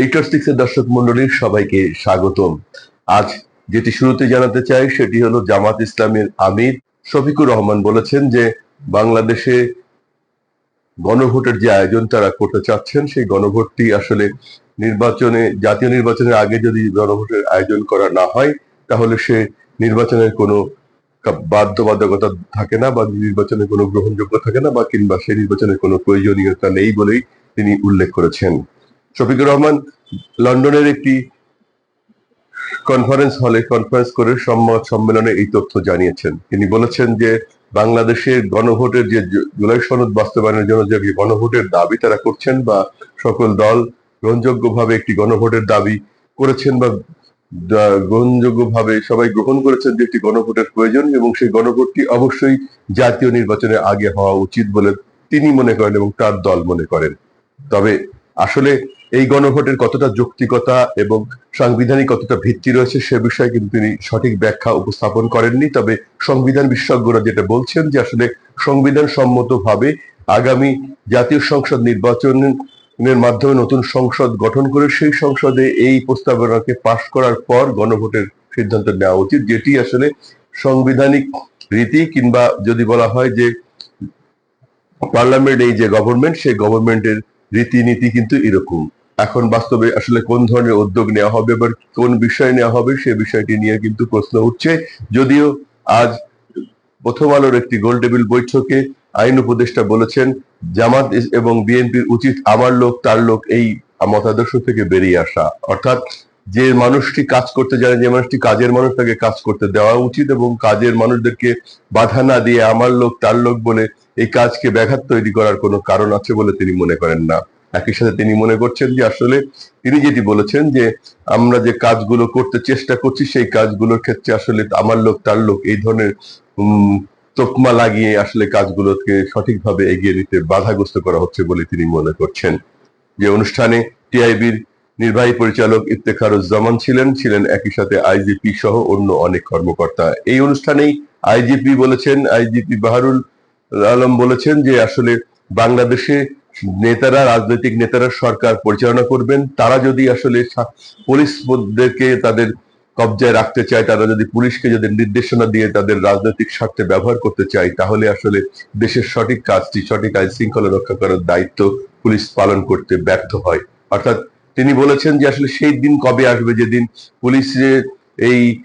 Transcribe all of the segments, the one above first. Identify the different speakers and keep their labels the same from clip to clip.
Speaker 1: এইটার সিক্স এর দর্শক মন্ডলীর সবাইকে স্বাগতম। আজ যেটি শুরুতে জানাতে চাই, সেটি হলো জামাত ইসলামের আমির শফিকুর রহমান বলেছেন যে, বাংলাদেশে গণভোটের যে আয়োজন তারা করতে চাচ্ছেন, সেই গণভোটটি আসলে নির্বাচনে, জাতীয় নির্বাচনের আগে যদি গণভোটের আয়োজন করা না হয়, তাহলে সে নির্বাচনের কোনো বাধ্যবাধকতা থাকে না বা নির্বাচনের কোনো গ্রহণযোগ্য থাকে না বা কিংবা সেই নির্বাচনের কোনো প্রয়োজনীয়তা নেই বলেই তিনি উল্লেখ করেছেন। শফিকুর রহমান লন্ডনের একটি কনফারেন্স হলে কনফারেন্স করে সংবাদ সম্মেলনে এই তথ্য জানিয়েছেন। তিনি বলেছেন যে, বাংলাদেশের গণভোটের যে জুলাই সনদ বাস্তবায়নের জন্য যে গণভোটের দাবি তারা করছেন বা সকল দল গ্রহণযোগ্যভাবে একটি গণভোটের দাবি করেছেন বা গ্রহণযোগ্যভাবে সবাই গ্রহণ করেছেন যে একটি গণভোটের প্রয়োজন এবং সেই গণভোটটি অবশ্যই জাতীয় নির্বাচনের আগে হওয়া উচিত বলে তিনি মনে করেন এবং তার দল মনে করেন। তবে আসলে এই গণভোটের কতটা যৌক্তিকতা এবং সাংবিধানিক কতটা ভিত্তি রয়েছে সে বিষয়ে কিন্তু তিনি সঠিক ব্যাখ্যা উপস্থাপন করেননি। তবে সংবিধান বিশেষজ্ঞরা যেটা বলছেন যে আসলে সংবিধান সম্মতভাবে আগামী জাতীয় সংসদ নির্বাচনের মাধ্যমে নতুন সংসদ গঠন করে সেই সংসদে এই প্রস্তাবনাকে পাশ করার পর গণভোটের সিদ্ধান্ত নেওয়া উচিত, যেটি আসলে সাংবিধানিক রীতি কিংবা যদি বলা হয় যে পার্লামেন্ট এই যে গভর্নমেন্ট সেই গভর্নমেন্টের রীতিনীতি কিন্তু এরকম। এখন বাস্তবে আসলে কোন ধরনের উদ্যোগ নেওয়া হবে বা কোন বিষয় নেওয়া হবে, সে বিষয়টি নিয়ে কিন্তু প্রশ্ন উঠছে। যদিও আজ প্রথম আলোর একটি গোল টেবিল বৈঠকে আইন উপদেষ্টা বলেছেন, জামাত এবং বিএনপির উচিত আমার লোক, তার লোক এই মতাদর্শ থেকে বেরিয়ে আসা। অর্থাৎ যে মানুষটি কাজ করতে জানে, যে মানুষটি কাজের মানুষ, তাকে কাজ করতে দেওয়া উচিত এবং কাজের মানুষদেরকে বাধা না দিয়ে আমার লোক, তার লোক বলে এই কাজকে ব্যাঘাত তৈরি করার কোনো কারণ আছে বলে তিনি মনে করেন না। একই সাথে তিনি মনে করছেন যে আসলে তিনি যেটি বলেছেন যে আমরা যে কাজগুলো করতে চেষ্টা করছি, সেই কাজগুলোর ক্ষেত্রে আসলে আমার লোক, তার লোক এই ধরনের তোকমা লাগিয়ে আসলে কাজগুলোকে সঠিকভাবে এগিয়ে নিতে বাধাগ্রস্ত করা হচ্ছে বলে তিনি মনে করছেন। যে অনুষ্ঠানে টিআইবির নির্বাহী পরিচালক ইফতেখারুজ্জামান ছিলেন ছিলেন একই সাথে আইজিপি সহ অন্য অনেক কর্মকর্তা। এই অনুষ্ঠানেই আইজিপি বলেছেন, আইজিপি বাহারুল আলম বলেছেন যে আসলে বাংলাদেশে নেতারা, রাজনৈতিক নেতারা সরকার পরিচালনা করবেন। তারা যদি আসলে পুলিশদেরকে তাদের কবজায় রাখতে চায়, তারা যদি পুলিশকে যদি নির্দেশনা দিয়ে তাদের রাজনৈতিক স্বার্থে ব্যবহার করতে চায়, তাহলে আসলে দেশের সঠিক কাজটি, সঠিক আইন শৃঙ্খলা রক্ষা করার দায়িত্ব পুলিশ পালন করতে ব্যর্থ হয়। অর্থাৎ তিনি বলেছেন যে আসলে সেই দিন কবে আসবে? যেদিন পুলিশের এই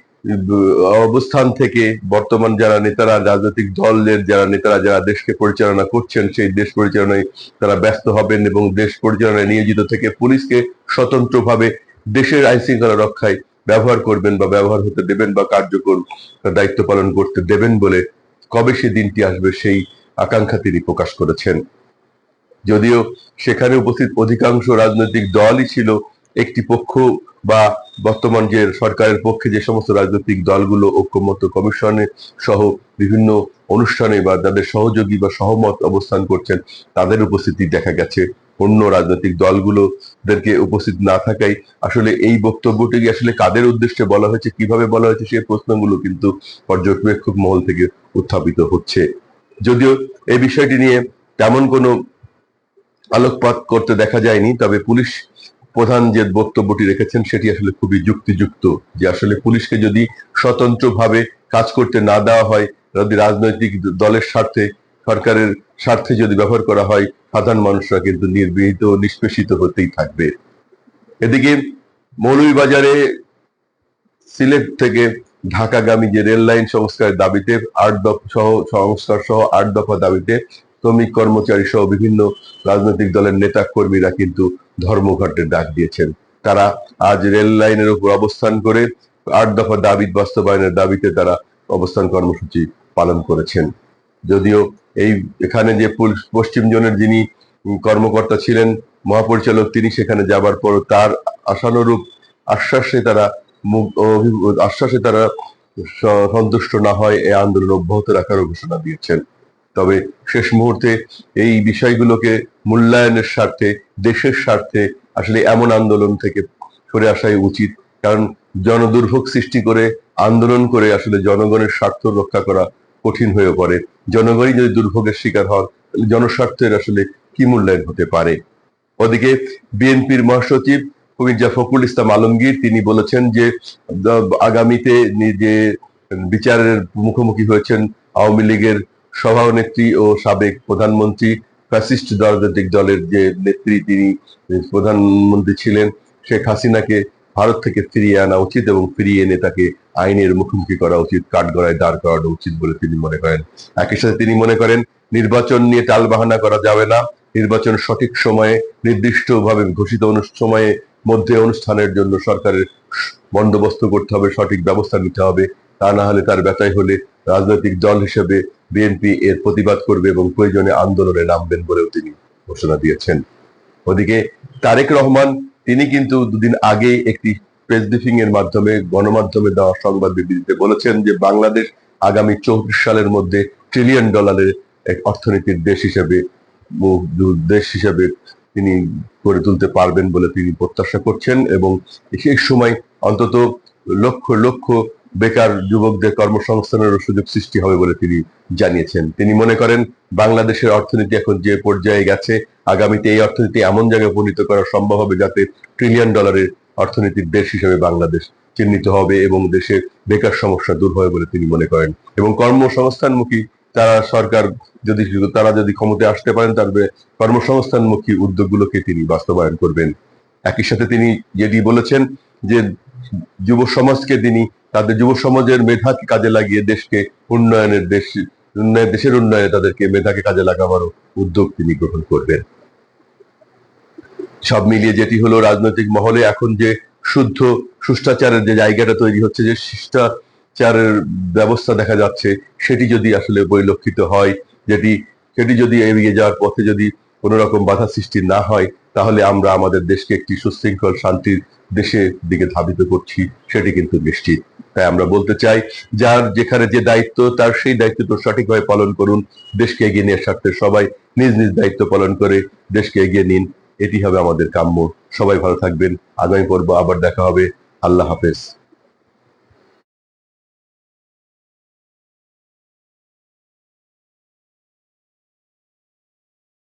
Speaker 1: অবস্থান থেকে বর্তমান যারা নেতারা, রাজনৈতিক দলের যারা নেতারা, যারা দেশকে পরিচালনা করছেন, সেই দেশ পরিচালনায় তারা ব্যস্ত হবেন এবং দেশ পরিচালনায় নিয়োজিত থেকে পুলিশকে স্বতন্ত্রভাবে দেশের আইন শৃঙ্খলা রক্ষায় ব্যবহার করবেন বা ব্যবহার হতে দেবেন বা কার্যকর দায়িত্ব পালন করতে দেবেন বলে কবে সে দিনটি আসবে সেই আকাঙ্ক্ষা তিনি প্রকাশ করেছেন। যদিও সেখানে উপস্থিত অধিকাংশ রাজনৈতিক দলই ছিল একটি পক্ষ বা বর্তমান যে সরকারের পক্ষে যে সমস্ত রাজনৈতিক দলগুলো ঐক্যমত্য কমিশনে সহ বিভিন্ন অনুষ্ঠানে বা তাদের সহযোগী বা সহমত অবস্থান করছেন, তাদের উপস্থিতি দেখা গেছে। অন্য রাজনৈতিক দলগুলোদেরকে উপস্থিত না থাকায় আসলে এই বক্তব্যটি আসলে কাদের উদ্দেশ্যে বলা হয়েছে, কীভাবে বলা হয়েছে সেই প্রশ্নগুলো কিন্তু পর্যবেক্ষক মহল থেকে উত্থাপিত হচ্ছে। যদিও এই বিষয়টি নিয়ে তেমন কোনো আলোকপাত করতে দেখা যায়নি, তবে পুলিশ প্রধান যে বক্তব্যটি রেখেছেন, সেটি আসলে খুবই যুক্তিযুক্ত যে আসলে পুলিশকে যদি স্বতন্ত্রভাবে কাজ করতে না দেওয়া হয়, যদি রাজনৈতিক দলের স্বার্থে, সরকারের স্বার্থে যদি ব্যবহার করা হয়, সাধারণ মানুষরা কিন্তু নির্বিহিত নিষ্পেষিত হতেই থাকবে। এদিকে মৌলভীবাজারে সিলেট থেকে ঢাকাগামী যে রেল লাইন সংস্কারের দাবিতে আট দফা সহ, সংস্কার সহ আট দফা দাবিতে শ্রমিক কর্মচারী সহ বিভিন্ন রাজনৈতিক দলের নেতা কর্মীরা কিন্তু ধর্মঘটের ডাক দিয়েছেন। তারা আজ রেল লাইনের উপর অবস্থান করে আট দফা দাবি বাস্তবায়নের দাবিতে তারা অবস্থান কর্মসূচি পালন করেছেন। যদিও এই এখানে যে পশ্চিম জোনের যিনি কর্মকর্তা ছিলেন, মহাপরিচালক, তিনি সেখানে যাবার পর তার আশানুরূপ আশ্বাসে তারা আশ্বাসে তারা সন্তুষ্ট না হয় এই আন্দোলন অব্যাহত রাখার ঘোষণা দিয়েছেন। তবে শেষ মুহূর্তে এই বিষয়গুলোকে মূল্যায়নের স্বার্থে, দেশের স্বার্থে আসলে এমন আন্দোলন থেকে সরে আসাই উচিত। কারণ জনদুর্ভোগ সৃষ্টি করে, আন্দোলন করে আসলে জনগণের স্বার্থ রক্ষা করা কঠিন হয়ে পড়ে। জনগণই যদি দুর্ভোগের শিকার হন জনস্বার্থের আসলে কি মূল্যায়ন হতে পারে? ওদিকে বিএনপির মহাসচিব মির্জা ফখরুল ইসলাম আলমগীর, তিনি বলেছেন যে, আগামীতে যে বিচারের মুখোমুখি হয়েছেন আওয়ামী লীগের সভানেত্রী ও সাবেক প্রধানমন্ত্রী ফ্যাসিস্ট রাজনৈতিক দলের যে নেত্রী তিনি প্রধানমন্ত্রী ছিলেন, শেখ হাসিনাকে ভারত থেকে ফিরিয়ে আনা উচিত এবং ফিরিয়ে এনে তাকে আইনের মুখোমুখি করা উচিত, কাঠগড়ায় দাঁড় করানো উচিত বলে তিনি মনে করেন। একই সাথে তিনি মনে করেন, নির্বাচন নিয়ে টালবাহানা করা যাবে না। নির্বাচন সঠিক সময়ে, নির্দিষ্টভাবে ঘোষিত সময়ে মধ্যে অনুষ্ঠানের জন্য সরকারের বন্দোবস্ত করতে হবে, সঠিক ব্যবস্থা নিতে হবে। তা না হলে তার ব্যথায় হলে রাজনৈতিক দল হিসেবে বিএনপি এর প্রতিবাদ করবে এবং প্রয়োজনে আন্দোলনে নামবেন বলেও তিনি ঘোষণা দিয়েছেন। ওদিকে তারেক রহমান, তিনি কিন্তু দুদিন আগে একটি প্রেস ব্রিফিং এর মাধ্যমে গণমাধ্যমে দেওয়া সংবাদ বিবৃতিতে বলেছেন যে, বাংলাদেশ আগামী চৌত্রিশ সালের মধ্যে ট্রিলিয়ন ডলারের এক অর্থনীতির দেশ হিসেবে দেশ হিসেবে তিনি গড়ে তুলতে পারবেন বলে তিনি প্রত্যাশা করছেন এবং সেই সময় অন্তত লক্ষ লক্ষ বেকার যুবকদের কর্মসংস্থানের সুযোগ সৃষ্টি হবে বলে তিনি জানিয়েছেন। তিনি মনে করেন, বাংলাদেশের অর্থনীতি এখন যে পর্যায়ে গেছে, আগামীতে এই অর্থনীতি এমন জায়গায় উপনীত করা সম্ভব হবে যাতে ট্রিলিয়ন ডলারের অর্থনীতির দেশ হিসেবে বাংলাদেশ চিহ্নিত হবে এবং দেশের বেকার সমস্যা দূর হবে বলে তিনি মনে করেন। এবং কর্মসংস্থানমুখী তারা সরকার যদি তারা যদি ক্ষমতায় আসতে পারেন তবে কর্মসংস্থানমুখী উদ্যোগগুলোকে তিনি বাস্তবায়ন করবেন। একই সাথে তিনি যেটি বলেছেন যে যুব সমাজকে তিনি তাদের যুব সমাজের মেধাকে কাজে লাগিয়ে দেশকে উন্নয়নের দেশ দেশের উন্নয়নে তাদেরকে, মেধাকে কাজে লাগাবারও উদ্যোগ তিনি গ্রহণ করবেন। সব মিলিয়ে যেটি হলো রাজনৈতিক মহলে এখন যে শুদ্ধ শিষ্টাচারের যে জায়গাটা তৈরি হচ্ছে, যে শিষ্টাচারের ব্যবস্থা দেখা যাচ্ছে, সেটি যদি আসলে পরিলক্ষিত হয়, যেটি, সেটি যদি এগিয়ে যাওয়ার পথে যদি কোনো রকম বাধা সৃষ্টি না হয়, তাহলে আমরা আমাদের দেশকে একটি সুশৃঙ্খল, শান্তির দেশের দিকে ধাবিত করছি, সেটি কিন্তু নিশ্চিত। তাই আমরা বলতে চাই, যার যেখানে যে দায়িত্ব, তার সেই দায়িত্ব দায়িত্বটা সঠিকভাবে পালন করুন। দেশকে এগিয়ে নিয়ে স্বার্থে সবাই নিজ নিজ দায়িত্ব পালন করে দেশকে এগিয়ে নিন। এটি হবে আমাদের কাম্য। সবাই ভালো থাকবেন। আগামী পর্ব আবার দেখা হবে। আল্লাহ হাফেজ।